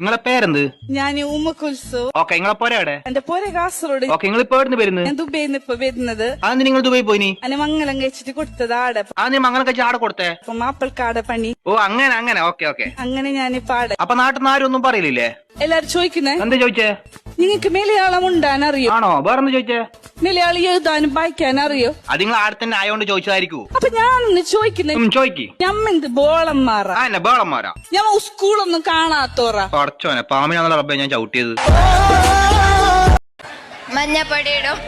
നിങ്ങളെ പേരെന്ത്? ഞാൻ ഉമ്മ കുൽസു. ഓക്കെ നിങ്ങളെ പോരെ എവിടെ എന്റെ പോരെ കാസർഗോഡ്. ഓക്കെ നിങ്ങൾ ഇപ്പൊ എവിടെ വരുന്നത്? ഞാൻ ദുബൈന്ന് ഇപ്പൊ വരുന്നത്. അന്ന് നിങ്ങൾ ദുബായി പോയിനി അന്നെ മംഗലം കഴിച്ചിട്ട് കൊടുത്തത് ആടെ അതെന്ത് മംഗലം കഴിച്ച് ആടെ കൊടുത്തേ? അപ്പൊ മാപ്പിൾക്കാടെ പണി. ഓ അങ്ങനെ അങ്ങനെ. Okay okay. അങ്ങനെ ഞാനിപ്പോ ആടെ. അപ്പൊ നാട്ടിൽ നിന്ന് ആരും ഒന്നും പറയില്ലേ എല്ലാരും ചോദിക്കുന്നേ? എന്താ ചോദിച്ചേ? നിങ്ങക്ക് മലയാളം ഉണ്ടാൻ അറിയോ ആണോ? വേറെന്ന് ചോദിച്ചേ? മലയാളി എഴുതാനും വായിക്കാൻ അറിയോ അത് നിങ്ങൾ ആടെ തന്നെ ആയോണ്ട് ചോദിച്ചതായിരിക്കൂ. അപ്പൊ ഞാനൊന്ന് ചോദിക്കുന്നേ. ഉം, ചോയ്ക്ക് ഞമ്മെന്ത് ബോളന്മാറാ ആ എന്നെ ബേളന്മാരാ. ഞമ്മ സ്കൂളൊന്നും കാണാത്തോറാ. പടച്ചോനെ പാമിനാന്നുള്ള റബ്ബെ ഞാൻ ചവിട്ടിയത്. മഞ്ഞപ്പൊടി ഇടും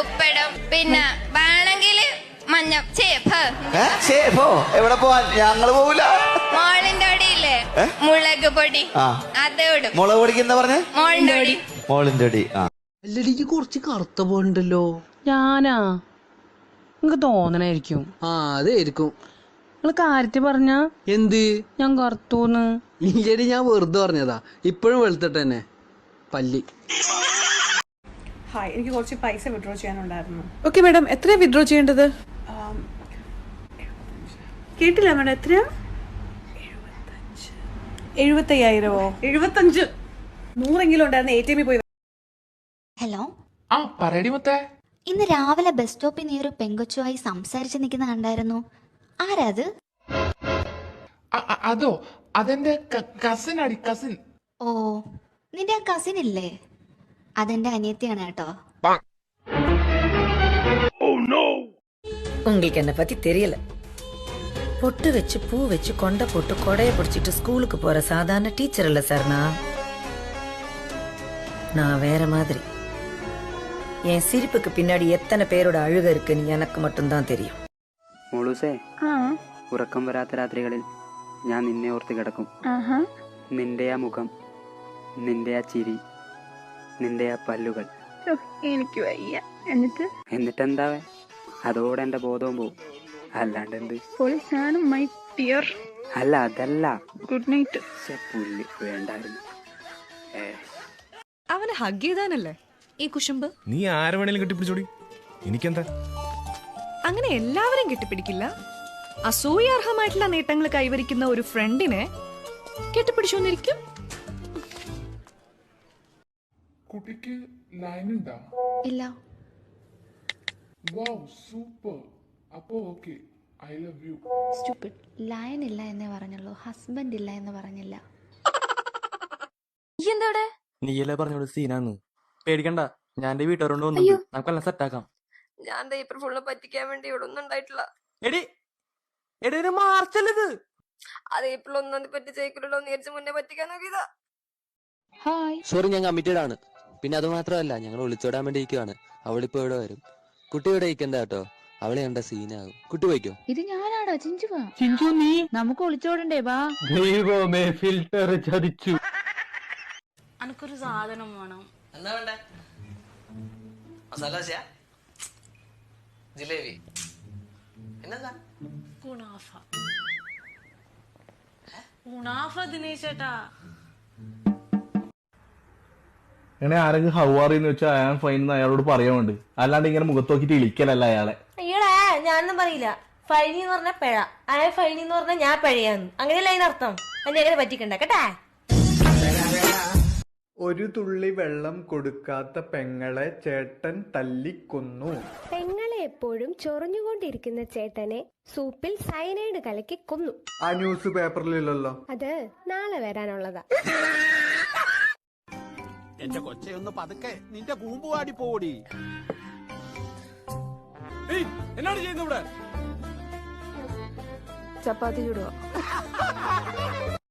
ഉപ്പിടും പിന്നെ വേണമെങ്കിൽ മഞ്ഞ ചേപ്പ് ഏ? ശേ, പോ എവിടെ പോവാൻ? ഞങ്ങൾ പോവില്ല മോളിന്റെ അടിയില്ലേ? മുളക് പൊടി. ആ. അത് ഇടും. മുളക് പൊടിക്ക് എന്താ പറഞ്ഞേ? മോളിന്റെ അടി. മോളിന്റെ അടി ആ. അല്ലടിക്ക് കുറച്ച് കറുത്ത പോണ്ടല്ലോ. ഞാനാ? നിങ്ങക്ക് തോന്നണായിരിക്കും. ആ അതായിരിക്കും. നിങ്ങൾ കാര്യത്തിൽ പറഞ്ഞ? എന്ത്? ഞാൻ കറുത്തൂന്ന്. ഇല്ലടി ഞാൻ വെറുതെ പറഞ്ഞതാ. ഇപ്പോഴും വെളുത്തിട്ട് തന്നെ പല്ലി. ഹായ് എനിക്ക് കുറച്ച് പൈസ വിഡ്രോ ചെയ്യാനുണ്ടായിരുന്നു. ഓക്കെ മാഡം എത്രയാ വിഡ്രോ ചെയ്യേണ്ടത്? കേട്ടില്ല മാഡം എത്രയാ? എഴുപത്തയ്യായിരമോ എഴുപത്തഞ്ച്. നൂറെങ്കിലും ഉണ്ടായിരുന്നു എ ടി എമ്മിൽ പോയി ഹലോ ആ പറയടി മുത്തേ ഇന്ന് രാവിലെ ബസ് സ്റ്റോപ്പിൽ നീ ഒരു പെങ്കൊച്ചുമായി സംസാരിച്ച് നിൽക്കുന്ന കണ്ടായിരുന്നു ആരാത് അ- അ- അതോ അതെന്റെ കസിൻ അടി കസിൻ ഓ നിന്റെ ആ കസിൻ ഇല്ലേ അതെന്റെ അനിയത്തിയാണ് കേട്ടോ உங்களுக்கு என்ன பத்தி தெரியல பொட்டு வச்சு பூ வச்சு கொண்டை போட்டு கொடைய பிடிச்சிட்டு ஸ்கூலுக்கு போற சாதாரண டீச்சர் இல்ல சார் நான் நான் வேற மாதிரி என் சிரிப்புக்கு பின்னாடி எத்தனை பேரோட அழுக இருக்குன்னு எனக்கு மட்டும்தான் தெரியும் മോളൂസേ ഉറക്കം വരാത്ത രാത്രികളിൽ ഞാൻ നിന്നെ ഓർത്ത് കിടക്കും നിന്റെ ആ മുഖം നിന്റെ ആ ചിരി നിന്റെ ആ പല്ലുകൾ എനിക്ക് വയ്യ എന്നിട്ട് എന്നിട്ടെന്താവേ അതോടെ എന്റെ ബോധവും പോവും അല്ലാണ്ട് എന്ത് പോലീസാണ് മൈ ഡിയർ അല്ല അതല്ല ഗുഡ് നൈറ്റ് ശ്ശെ, പുല്ല് വേണ്ടായിരുന്നു ഏ അവനെ ഹഗ് ചെയ്താനല്ലേ? ഈ കുശുമ്പ്? നീ ആരെ വേണേലും കെട്ടിപ്പിടിച്ചോടി. എനിക്കെന്താ? അങ്ങനെ എല്ലാവരും കെട്ടിപ്പിടിക്കില്ല. അസൂയാർഹമായിട്ടുള്ള നേട്ടങ്ങൾ കൈവരിക്കുന്ന ഒരു ഫ്രണ്ടിനെ കെട്ടിപ്പിടിച്ചോന്നിരിക്കും. കുട്ടിക്ക് ലൈൻ ഉണ്ടാ? ഇല്ല. വാവ് സൂപ്പർ അപ്പോ okay I love you stupid lion ഇല്ല എന്നേ പറഞ്ഞുള്ളൂ. ഹസ്ബൻഡ് ഇല്ല എന്ന് പറഞ്ഞില്ല. നീയല്ലേ പറഞ്ഞോട് സീനാന്ന്? പേടിക്കണ്ട ഞാൻ എന്റെ വീട്ടുകാരോണ്ട് വന്നു നമുക്കെല്ലാം സെറ്റാക്കാം ഞാൻ ഏപ്രിൽ ഫുള്ള് പറ്റിക്കാൻ വേണ്ടി ഇവിടെ ഒന്നും ഉണ്ടായിട്ടില്ല. എടി എടി മാർച്ചല്ലത് അത് ഏപ്രിൽ ഒന്നാം തീയതി പറ്റി ജയിക്കുള്ളൂ നേരിച്ച് മുന്നേ പറ്റിക്കാൻ നോക്കിയതാ. സോറി ഞാൻ കമ്മിറ്റഡ് ആണ്. പിന്നെ അത് മാത്രമല്ല ഞങ്ങൾ ഒളിച്ചോടാൻ വേണ്ടി ഇരിക്കുവാണ്. അവളിപ്പോ ഇവിടെ വരും. കുട്ടി ഇവിടെ ഇരിക്കണ്ട കേട്ടോ. അവളെ കണ്ട സീനാകും. കുട്ടി പോയിക്കോ? ഇത് ഞാനാടാ ചിഞ്ചുവാ. ചിഞ്ചു നീ? നമുക്ക് ഒളിച്ചോടണ്ടേ വാ. ദൈവമേ ഫിൽറ്റർ ചതിച്ചു. അനക്കൊരു സാധനം വേണം. എന്താ വേണ്ട? മസാല ദോശ ജിലേബി. പിന്നെന്താ? കുണാഫ കുണാഫ ദിനേശ് ചേട്ടാ അങ്ങനെ ആരെങ്കിലും ഹൗവാറിന്ന് വെച്ചാൽ അയാൾ ഫൈൻ എന്ന് അയാളോട് പറയാൻ വേണ്ടി. അല്ലാണ്ട് ഇങ്ങനെ മുഖത്ത് നോക്കിട്ട് ഇളിക്കലല്ല അയാളെ. അയ്യോടാ ഞാനൊന്നും പറയില്ല. ഫൈനി എന്ന് പറഞ്ഞ പിഴ. അയാൾ ഫൈനി എന്ന് പറഞ്ഞ ഞാൻ പിഴയാന്ന് അങ്ങനെയല്ല അതിനർത്ഥം? എന്നെ അങ്ങനെ പറ്റിക്കണ്ട കേട്ടാ? ഒരു തുള്ളി വെള്ളം കൊടുക്കാത്ത പെങ്ങളെ ചേട്ടൻ തല്ലിക്കൊന്നു. പെങ്ങളെ എപ്പോഴും ചൊറിഞ്ഞുകൊണ്ടിരിക്കുന്ന ചേട്ടനെ സൂപ്പിൽ സയനൈഡ് കലക്കി കൊന്നു. ആ ന്യൂസ് പേപ്പറിലില്ലല്ലോ. അത് നാളെ വരാനുള്ളതാ. എന്റെ കൊച്ചെ ഒന്ന് പതുക്കെ. നിന്റെ കൂമ്പുവാടി പോടി. എന്നാണ് ചെയ്യുന്നത് ഇവിടെ? ചപ്പാത്തി ചുടുക.